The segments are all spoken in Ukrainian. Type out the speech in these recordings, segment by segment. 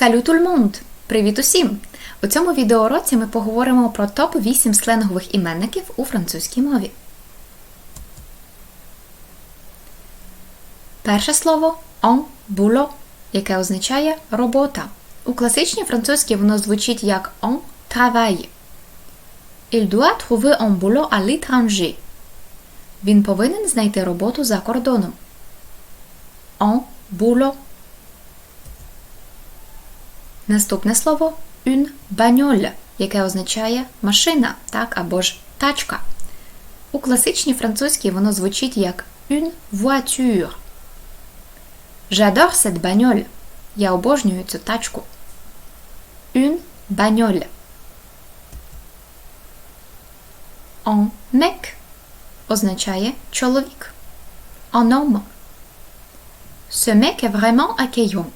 Le monde! Привіт усім! У цьому відеоуроці ми поговоримо про топ-8 сленгових іменників у французькій мові. Перше слово en boulot, яке означає робота. У класичній французькій воно звучить як en travail. Il doit trouver un boulot à l'étranger. Він повинен знайти роботу за кордоном. En boulot. Наступне слово une bagnole, яке означає машина, так, або ж тачка. У класичній французькій воно звучить як une voiture. J'adore cette bagnole. Я обожнюю цю тачку. Une bagnole. En mec означає чоловік. En homme. Ce mec est vraiment accueillant.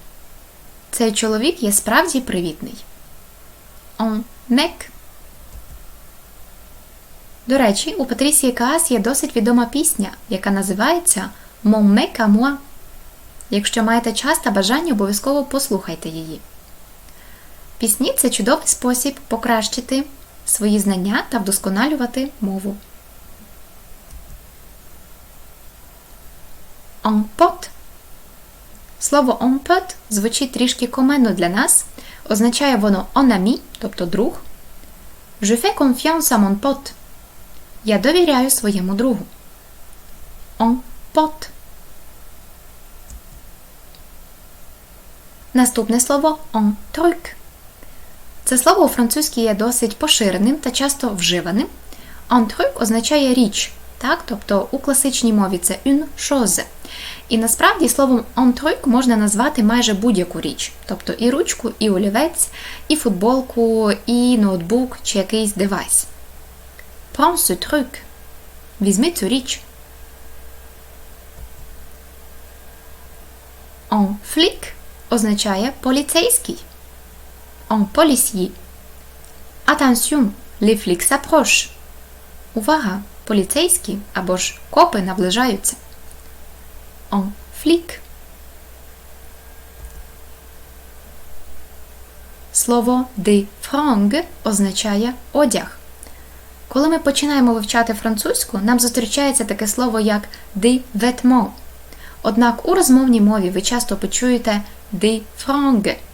Цей чоловік є справді привітний. En mec. До речі, у Патрісії Каас є досить відома пісня, яка називається mec à moi. Якщо маєте час та бажання, обов'язково послухайте її. Пісні це чудовий спосіб покращити свої знання та вдосконалювати мову. En pot Слово pot звучить трішки коменно для нас. Означає воно ami, тобто друг. Je fais confiance à mon pote. Я довіряю своєму другу. En pot. Наступне слово en truc. Це слово у французькій є досить поширеним та часто вживаним. En truc означає річ, так? тобто у класичній мові це une chose. І насправді словом en truc можна назвати майже будь-яку річ, тобто і ручку, і олівець, і футболку, і ноутбук чи якийсь девайс. Prends ce truc. Візьми цю річ. En flic означає поліцейський. En policier. Attention, les flics s'approchent. Увага! Поліцейські або ж копи наближаються. En flic. Слово de frangue означає одяг. Коли ми починаємо вивчати французьку, нам зустрічається таке слово як de vêtements. Однак у розмовній мові ви часто почуєте de frangue –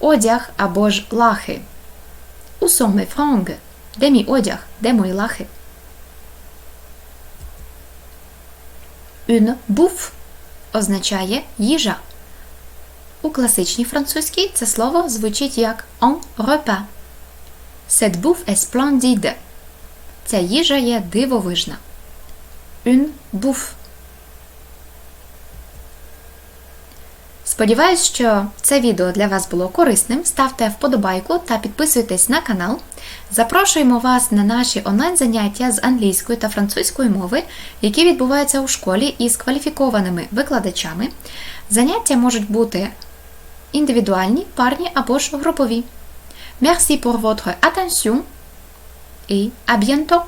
одяг або ж лахи. У sont mes? Де мій одяг? Де мої лахи? Une bouffe означає їжа. У класичній французькій це слово звучить як en repas. Cette bouffe est splendide. Ця їжа є дивовижна. Une bouffe. Сподіваюсь, що це відео для вас було корисним. Ставте вподобайку та підписуйтесь на канал. Запрошуємо вас на наші онлайн-заняття з англійської та французької мови, які відбуваються у школі із кваліфікованими викладачами. Заняття можуть бути індивідуальні, парні або ж групові. Merci pour votre attention et à bientôt!